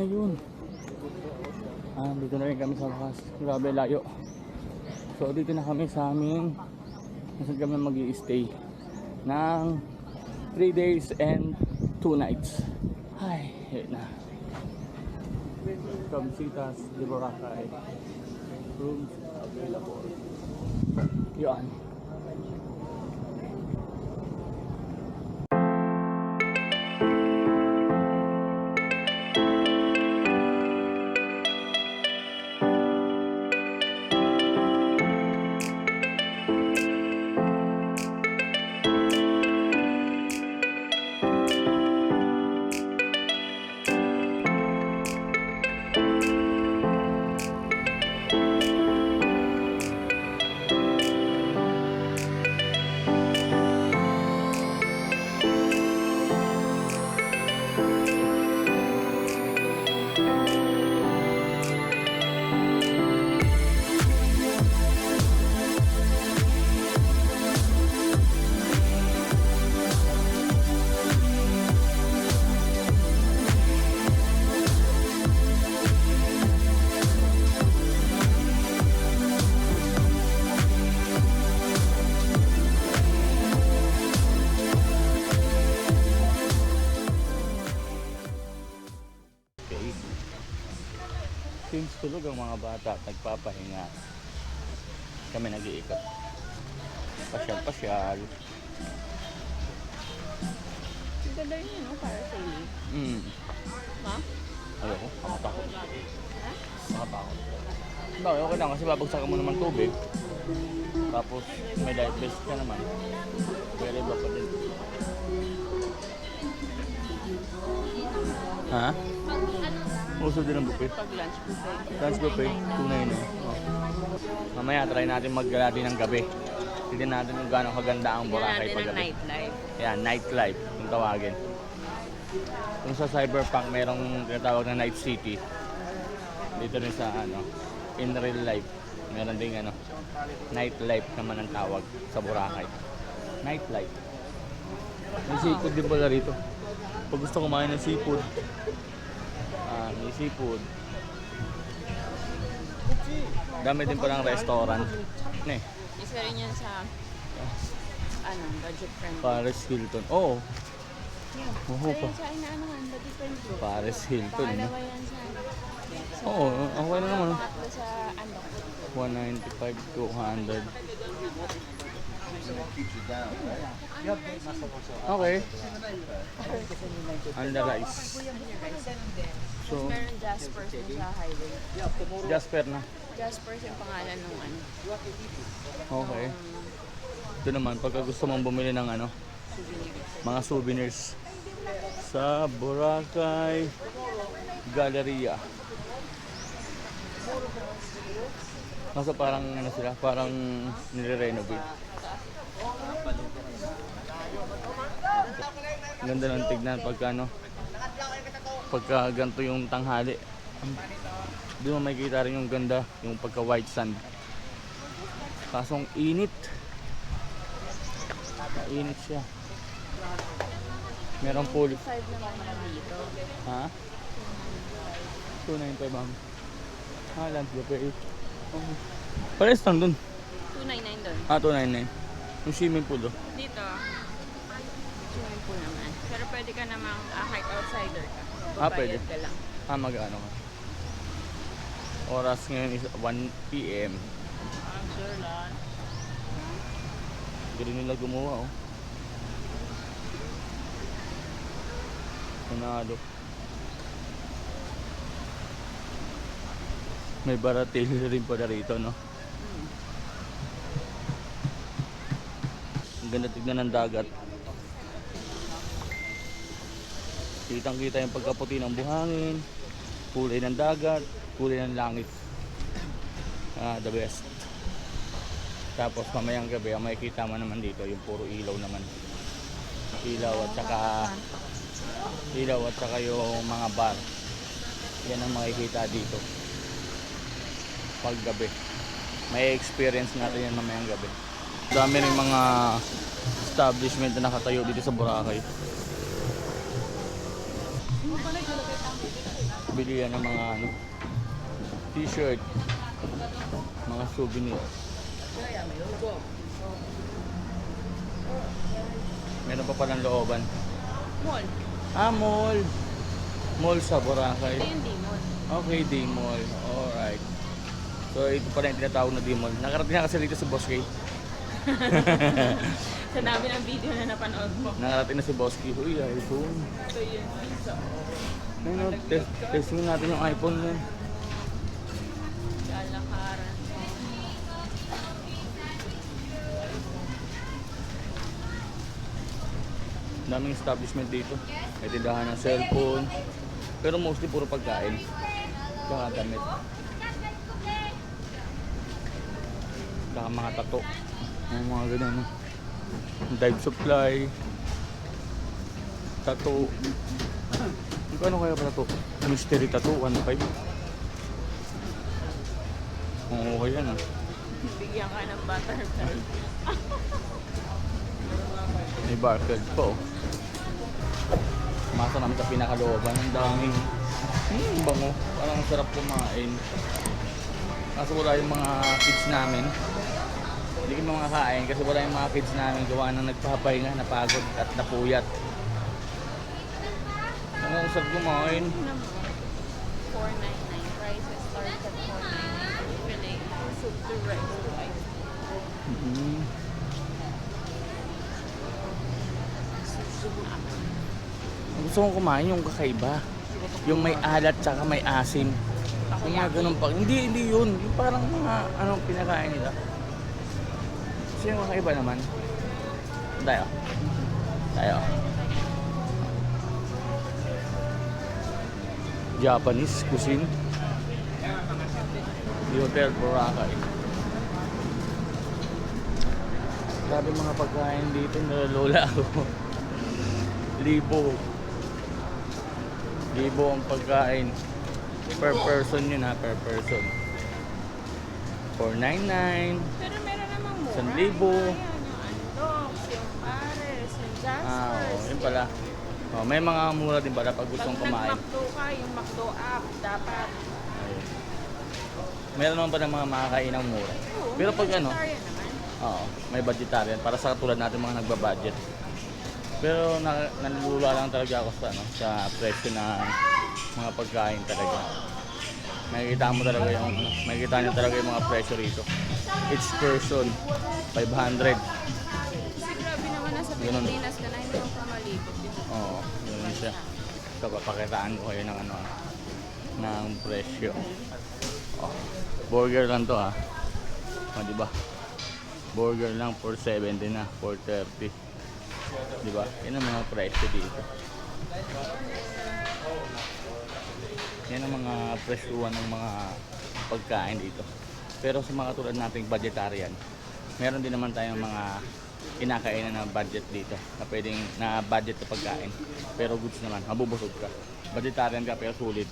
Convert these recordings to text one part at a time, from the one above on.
Ayun. Ah, dito na rin kami sa wakas. Grabe layo. So dito na kami sa aming Nasaan kami mag stay ng 3 days and 2 nights. Ay, yun na. Kamsitas de Boracay. Rooms available. Yun. Since tulog ang mga bata at nagpapahinga, kami nag-iikot. Pasyal-pasyal. Ang ganda yun, no? Para sa ili. Mm. Ha? Ayoko, makatakot. Ha? Makatakot. Bakit okay lang kasi babagsakan mo naman tubig. Tapos may life vest ka naman. Pero iba pa din. Ha? Uso din ang buffet. Pag lunch buffet. Lunch buffet, 299. Oh. Mamaya try natin maggala din ng gabi. Tignan natin kung gaano kaganda ang Boracay natin pag ang gabi. nightlife. Yan, nightlife, kung tawagin. Kung sa Cyberpunk, merong tinatawag na Night City. Dito rin sa ano, in real life, meron ding ano, nightlife naman ang tawag sa Boracay. Nightlife. May seafood din pala rito. Pag gusto kumain ng seafood, may seafood. Dami din palang restaurant. Ne, Isa rin yan sa ano, budget friendly. Paris Hilton. Oo, Yeah. Oo, Isa pa. sa inaanuhan, budget friendly. Paris Hilton. Pangalawa yan sa... Oo, okay na naman. Pangatlo sa ano. 195, 200. Okay. And the rice. So, Meron Jaspers dun sa highway. Jasper na. Jaspers yung pangalan ng ano. Okay. Ito naman, pagka gusto mong bumili ng ano, mga souvenirs sa Boracay Galleria. Nasa parang ano sila, parang nire-renovate. Ganda ng tignan pagka ano, pagka ganito yung tanghali. Di mo makikita rin yung ganda, yung pagka white sand. Kasong init. Init siya. Merong pool. 5 naman na dito. Ha? 295 ma'am. Ah, lunch buffet. Okay. Pares lang dun. 299 doon. Ah, 299. Yung swimming pool oh. Dito, swimming pool naman. Pero pwede ka namang ah, kahit outsider ka. Ah, Babayad pwede. ka lang. Ah, mag-ano ka. Oras ngayon is 1 p.m. Sure lang. Hindi rin nila gumawa oh. Panalo. May baratil rin pala rito, no? Ang ganda tignan ng dagat. Kitang kita yung pagkaputi ng buhangin, kulay ng dagat, kulay ng langit. Ah, the best. Tapos mamayang gabi, ang makikita mo naman dito, yung puro ilaw naman. Ilaw at saka ilaw at saka yung mga bar. Yan ang makikita dito. Pag gabi. May experience natin yan mamayang gabi. Dami rin mga establishment na nakatayo dito sa Boracay. Bili yan ng mga ano, t-shirt, mga souvenir. Meron pa palang looban. Mall. Ah, mall. Mall sa Boracay. Ito yung D-Mall. Okay, D-Mall. Alright. So, ito pala yung tinatawag na D-Mall. Nakarating na kasi dito si Boss K. Sa dami ng video na napanood mo. Nakarating na si Boss K. Uy, iPhone. Ito yun. So, Ayun, no, test, testing natin yung iPhone nun. kalakaran. daming establishment dito. May tindahan ng cellphone. Pero mostly puro pagkain. Tsaka damit. Tsaka mga tato. Yung mga ganyan. no? Dive supply. Tato. Ano kaya pala to? Mystery tattoo, 1.5. Oo, okay yan ah. Bigyan ka ng butterfly. May barcode po. Masa namin sa pinakalooban. Ang daming hmm, bango. Parang ang sarap kumain. Kaso wala yung mga kids namin. Hindi kami makakain kasi wala yung mga kids namin gawa ng nagpapahinga, napagod at napuyat. Ano ang sarap kumain? Ano mo? 499. Prices start at 499. Filling. Soup to rice to ice. Mhm. Ang Gusto kong kumain yung kakaiba. Yung may alat tsaka may asim. Yung mga ganun pa. Hindi, hindi yun. Yung parang mga anong pinakain nila. Kasi yung kakaiba naman. Tayo. Tayo. Japanese cuisine. The Hotel Boracay. Grabe mga pagkain dito, nalolola ako. Libo. Libo ang pagkain. Per person yun ha, per person. 499. Isang libo. Ah, oo, yun pala. Oh, may mga mura din pala pag gustong Pag kumain. nag-McDo ka, yung McDo app, dapat. Meron naman pa ng mga makakain ng mura. Oo, Pero pag ano. Oo, may budgetarian para sa katulad natin mga nagbabudget. Pero na, nalulula lang talaga ako sa ano, sa presyo ng mga pagkain talaga. Makikita mo talaga yung ano, makikita niyo talaga yung mga presyo rito. Each person 500. Kasi grabe naman nasa. Pilipinas ka na hindi mo pa ba? Oo, yun siya. So, papakitaan ko kayo ng ano, ng presyo. Oh, burger lang to ha. Oh, di ba? Burger lang 470 na, 430. Di ba? Yan ang mga presyo dito. Yan ang mga presyuhan ng mga pagkain dito. Pero sa mga tulad nating vegetarian, meron din naman tayong mga kinakainan na budget dito na pwedeng na budget na pagkain. Pero goods naman, mabubusog ka. Vegetarian ka pero sulit.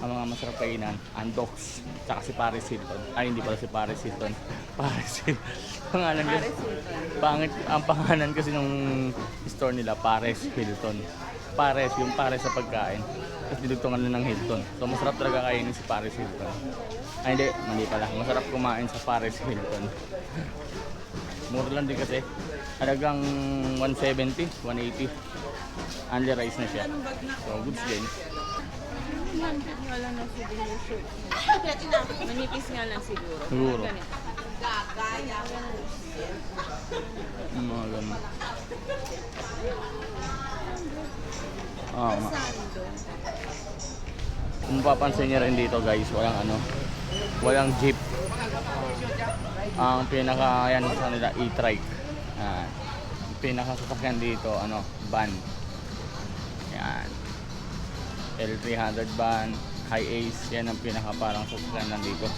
Ang mga masarap kainan, Andox, tsaka si Paris Hilton. Ay, hindi pala si Paris Hilton. Paris Hilton. Pangalan Hilton. Pangit, ang pangalan kasi nung store nila, Pares Hilton. Pares, yung Pares sa pagkain. Tapos dinugtungan lang ng Hilton. So masarap talaga kainin si Pares Hilton. Ay hindi, mali pala. Masarap kumain sa Pares Hilton. Mura lang din kasi. Halagang 170, 180. Only rice na siya. So goods din. Manipis nga lang ng siguro shirt. Manipis nga lang siguro. Siguro. Yung mga ganun. Oo nga. Kung mapapansin niyo rin dito guys, walang ano, walang jeep. Ang pinaka yan sa kanila e-trike. Ang pinaka sasakyan dito ano, van. Yan. L300 van, high ace, yan ang pinaka parang sasakyan nandito.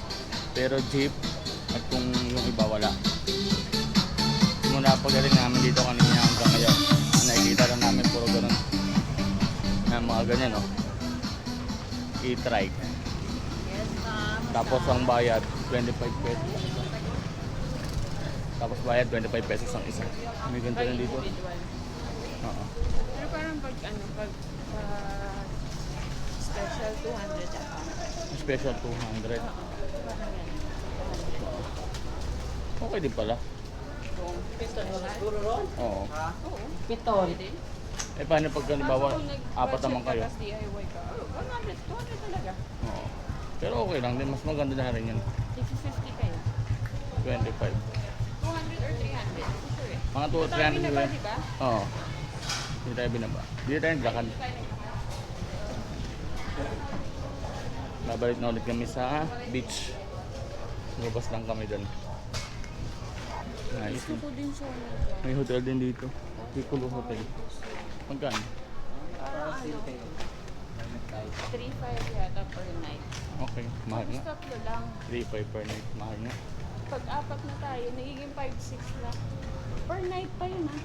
Pero jeep at kung yung iba wala. Muna pagaling namin dito kanina hanggang ngayon. Mga ganyan oh e-trike. Tapos ang bayad, 25 pesos. Tapos bayad, 25 pesos ang isa. May ganito rin dito. Oo. Pero parang pag ano, pag uh, special 200 ako. Special 200. Oo. Parang yan. 200. Okay din pala. Kung pistol mo na. Oo. Oo. Pitol. Eh paano pag halimbawa, apat naman ka, kayo? tas DIY ka, oh, 100, 200 talaga. Oo. Pero okay lang din, mas maganda na rin yun. 50 kayo. 25. 200 or 300. Sure eh. Mga 2 Ito, 300 binaba, yun. diba? Oo. Hindi tayo binaba. Hindi tayo naglakad. Babalik na ulit kami sa beach. Lumabas lang kami doon. Nice. Gusto ko din siya. May hotel din dito. Piccolo Hotel. Magkano? Parang ano, 3-5 yata per night. Okay, mahal Tapos nga. tatlo lang. 3-5 per night. Mahal nga. Pag apat na tayo, nagiging 5-6 na. Per night pa yun ah.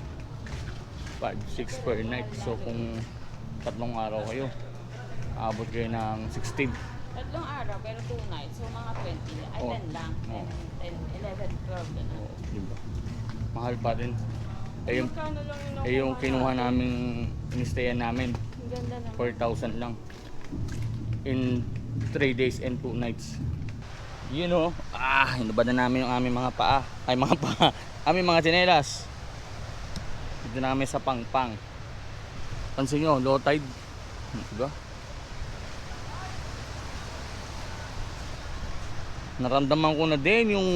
5-6 per night. So kung tatlong araw kayo, abot kayo ng 16. Tatlong araw, pero 2 nights. So mga 20. Ay, Oh. 10 lang. Oh. 10, 10 11, 12 na. Oo, di ba? Mahal pa rin. Eh yung, Magkano lang yung eh yung kinuha namin, inistayan namin, Ang ganda naman. 4,000 lang. In 3 days and 2 nights. You know, ah, hinubad na namin yung aming mga paa. Ay, mga paa. aming mga tsinelas. Dito na kami sa Pangpang. Pansin nyo, low tide. Hmm, Diba? Naramdaman ko na din yung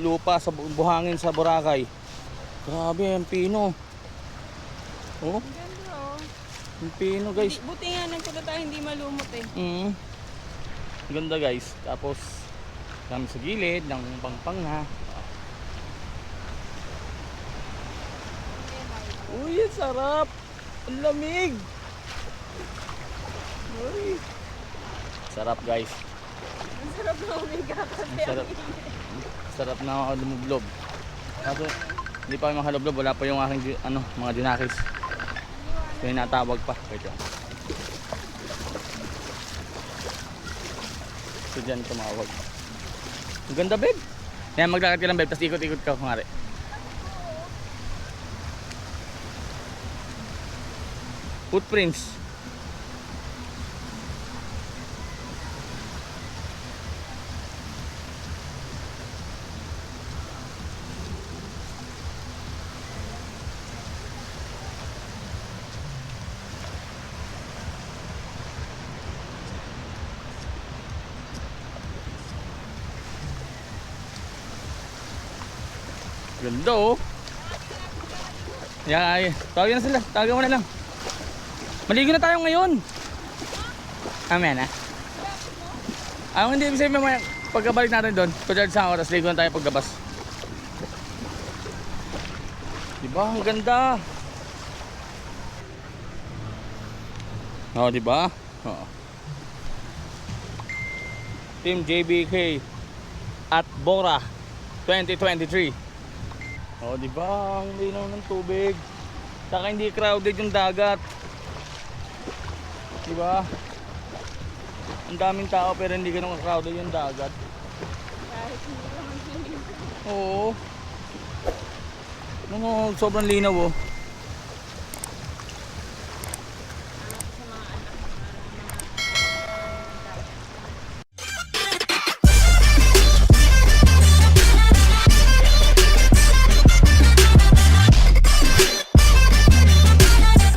lupa sa bu- buhangin sa Boracay. Grabe, ang pino. Oh, Ang ganda oh. ang pino guys. Hindi- Buti nga nagpunta tayo, hindi malumot eh. Mm. Ganda guys. Tapos kami sa gilid ng pangpang na. Uy, sarap. Ang lamig. Uy. Sarap guys. Ang sarap na umiga kasi. Ang sarap. Sarap na ako lumublob. Kaso hindi pa kami makalublob. Wala pa yung aking ano, mga dinakis. So natawag pa. Wait lang. So dyan tumawag. Ang ganda babe. Yan maglakad ka lang babe. Tapos ikot-ikot ka kumari. Footprints. Ganda oh. Yan ay. Tawagin na sila. Tawagan mo na lang. Maligo na tayo ngayon. Amen na. Ah, hindi ibig sabihin mamaya pagkabalik natin doon, kunyari sa oras, ligo na tayo pagkabas. Diba? Ang ganda. Oo, diba? Oo. Team JBK at Bora 2023. Oh, di ba? Ang linaw ng tubig. Saka hindi crowded yung dagat. Di ba? Ang daming tao pero hindi ganun crowded yung dagat. Kahit hindi naman. Oo. Ano, sobrang linaw oh.